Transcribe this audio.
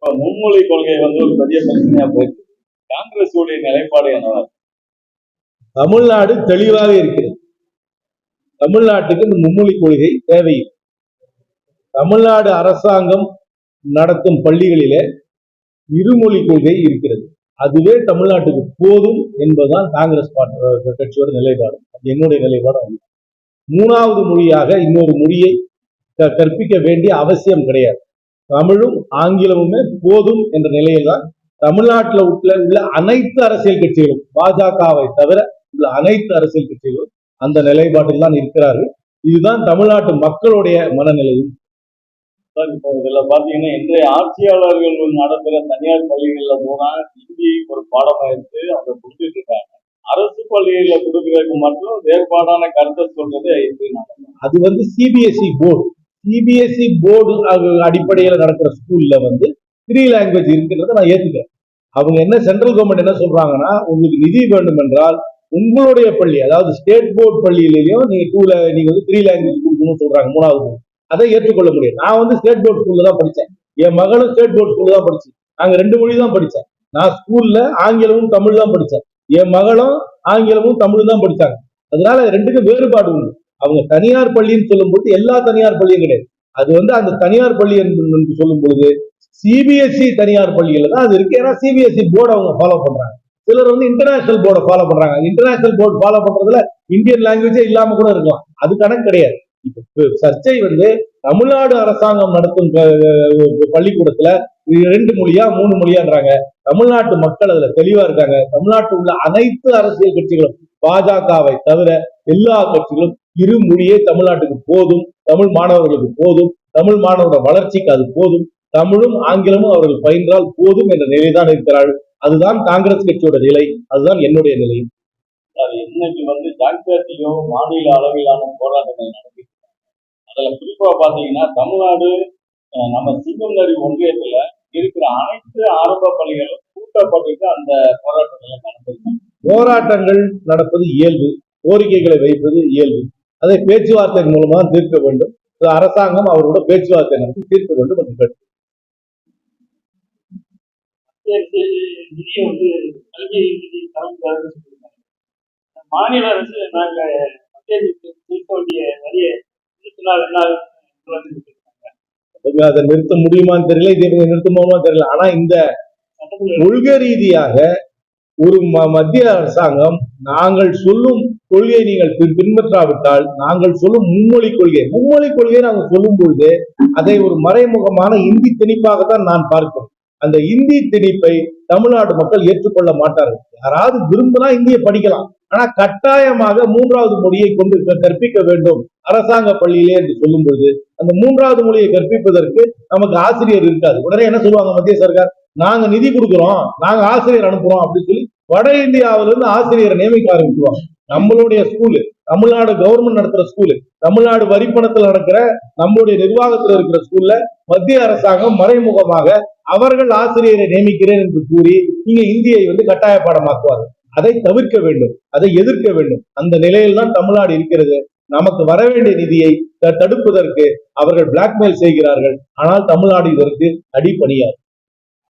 இப்ப மும்மொழி கொள்கை வந்து ஒரு பெரிய பிரச்சனையா போயிருக்கு காங்கிரஸ் உடைய நிலைப்பாடு என்னவா தமிழ்நாடு தெளிவாக இருக்கிறது. தமிழ்நாட்டுக்கு இந்த மும்மொழி கொள்கை தேவை. தமிழ்நாடு அரசாங்கம் நடத்தும் பள்ளிகளிலே இருமொழி கொள்கை இருக்கிறது. அதுவே தமிழ்நாட்டுக்கு போதும் என்பதுதான் காங்கிரஸ் கட்சியோட நிலைப்பாடு. அது என்னுடைய நிலைப்பாடு அது மூணாவது மொழியாக இன்னொரு மொழியை க- கற்பிக்க வேண்டிய அவசியம் கிடையாது. தமிழும் ஆங்கிலமுமே போதும் என்ற நிலையில் தான் தமிழ்நாட்டில் உள்ள உள்ள அனைத்து அரசியல் கட்சிகளும் பாஜகவை தவிர உள்ள அனைத்து அரசியல் கட்சிகளும் அந்த நிலைப்பாட்டில் தான் இருக்கிறார்கள். இதுதான் தமிழ்நாட்டு மக்களுடைய மனநிலையும். சார், இப்போ இதுல பாத்தீங்கன்னா இன்றைய ஆட்சியாளர்கள் நடத்துற தனியார் பள்ளிகள்ல போனா ஹிந்தி ஒரு பாடமா எடுத்து அவங்க கொடுத்துட்டு இருக்காங்க. அரசு பள்ளிகள்ல கொடுக்கறதுக்கு மட்டும் வேறுபாடான கருத்தை சொல்றது அது வந்து சிபிஎஸ்இ போர்டு சிபிஎஸ்இ போர்டு அடிப்படையில் நடக்கிற ஸ்கூல்ல வந்து த்ரீ லாங்குவேஜ் இருக்கிறத நான் ஏத்துக்கிறேன். அவங்க என்ன சென்ட்ரல் கவர்மெண்ட் என்ன சொல்றாங்கன்னா உங்களுக்கு நிதி வேண்டும் என்றால் உங்களுடைய பள்ளி அதாவது ஸ்டேட் போர்டு பள்ளியிலையும் நீங்க டூல நீங்க வந்து த்ரீ லாங்குவேஜ் கொடுக்கணும்னு சொல்றாங்க மூணாவது அதை ஏற்றுக்கொள்ள முடியும் நான் வந்து ஸ்டேட் போர்டு ஸ்கூல்ல தான் படித்தேன் என் மகளும் ஸ்டேட் போர்டு ஸ்கூல்ல தான் படிச்சு. நாங்க ரெண்டு மொழி தான் படித்தேன் நான் ஸ்கூல்ல ஆங்கிலமும் தமிழ் தான் படித்தேன் என் மகளும் ஆங்கிலமும் தமிழ் தான் படித்தாங்க அதனால ரெண்டுக்கும் வேறுபாடு உண்டு. அவங்க தனியார் பள்ளின்னு சொல்லும்போது எல்லா தனியார் பள்ளியும் கிடையாது. அது வந்து அந்த தனியார் பள்ளி என்று சொல்லும் பொழுது சிபிஎஸ்சி தனியார் பள்ளியில தான் அது இருக்கு. ஏன்னா சிபிஎஸ்சி போர்டு அவங்க ஃபாலோ பண்றாங்க. சிலர் வந்து இன்டர்நேஷனல் போர்டை ஃபாலோ பண்றாங்க. இன்டர்நேஷனல் போர்டு ஃபாலோ பண்றதுல இந்தியன் லாங்குவேஜே இல்லாம கூட இருக்கலாம். அது கணக்கு கிடையாது. இப்போ சர்ச்சை வந்து தமிழ்நாடு அரசாங்கம் நடத்தும் பள்ளிக்கூடத்துல ரெண்டு மொழியா மூணு மொழியான்றாங்க. தமிழ்நாட்டு மக்கள் அதுல தெளிவா இருக்காங்க. தமிழ்நாட்டில் உள்ள அனைத்து அரசியல் கட்சிகளும் பாஜகவை தவிர எல்லா கட்சிகளும் இரு மொழியே தமிழ்நாட்டுக்கு போதும் தமிழ் மாணவர்களுக்கு போதும் தமிழ் மாணவரோட வளர்ச்சிக்கு அது போதும் தமிழும் ஆங்கிலமும் அவர்கள் பயின்றால் போதும் என்ற நிலைதான் இருக்கிறார்கள். அதுதான் காங்கிரஸ் கட்சியோட நிலை அதுதான் என்னுடைய நிலை. அது இன்னைக்கு வந்து ஜாக்சர்டியோ மாநில அளவிலான போராட்டங்கள் இருக்காங்க. அதுல குறிப்பா பாத்தீங்கன்னா தமிழ்நாடு நம்ம சிங்கம்நரி ஒன்றியத்துல இருக்கிற அனைத்து ஆரம்ப பள்ளிகளும் கூட்டப்பட்டு அந்த போராட்டங்களை நடத்திருக்காங்க போராட்டங்கள் நடப்பது இயல்பு கோரிக்கைகளை வைப்பது இயல்பு. அதை பேச்சுவார்த்தை மூலமாக தீர்க்க வேண்டும். அரசாங்கம் அவரோட பேச்சுவார்த்தை நடத்தி தீர்க்க வேண்டும் என்று கேட்டு மாநில அரசு நாங்க அதை நிறுத்த முடியுமான்னு தெரியல இதை இவங்க நிறுத்த முடியுமா தெரியல. ஆனா இந்த கொள்கை ரீதியாக ஒரு மத்திய அரசாங்கம் நாங்கள் சொல்லும் கொள்கையை நீங்கள் பின்பற்றாவிட்டால் நாங்கள் சொல்லும் மும்மொழி கொள்கை. மும்மொழி கொள்கையை நாங்கள் சொல்லும் பொழுது அதை ஒரு மறைமுகமான இந்தி திணிப்பாகத்தான் நான் பார்க்கிறேன். அந்த இந்தி திணிப்பை தமிழ்நாடு மக்கள் ஏற்றுக்கொள்ள மாட்டார்கள். யாராவது விரும்பினா இந்தியை படிக்கலாம். ஆனா கட்டாயமாக மூன்றாவது மொழியை கொண்டு கற்பிக்க வேண்டும் அரசாங்க பள்ளியிலே என்று சொல்லும் பொழுது அந்த மூன்றாவது மொழியை கற்பிப்பதற்கு நமக்கு ஆசிரியர் இருக்காது. உடனே என்ன சொல்லுவாங்க மத்திய சர்க்கார்? நாங்க நிதி கொடுக்குறோம். நாங்க ஆசிரியர் அனுப்புறோம் அப்படின்னு சொல்லி வட இந்தியாவில இருந்து ஆசிரியரை நியமிக்க ஆரம்பிக்குவாங்க நம்மளுடைய ஸ்கூலு தமிழ்நாடு கவர்மெண்ட் நடத்துற ஸ்கூலு தமிழ்நாடு வரிப்பணத்தில் நடக்கிற நம்மளுடைய நிர்வாகத்தில் இருக்கிற ஸ்கூல்ல மத்திய அரசாங்கம் மறைமுகமாக அவர்கள் ஆசிரியரை நியமிக்கிறேன் என்று கூறி நீங்க இந்தியை வந்து கட்டாய பாடமாக்குவாங்க அதை தவிர்க்க வேண்டும் அதை எதிர்க்க வேண்டும். அந்த நிலையில் தான் தமிழ்நாடு இருக்கிறது. நமக்கு வர வேண்டிய நிதியை த- தடுப்பதற்கு அவர்கள் பிளாக்மெயில் செய்கிறார்கள். ஆனால் தமிழ்நாடு இதற்கு அடிப்பணியாது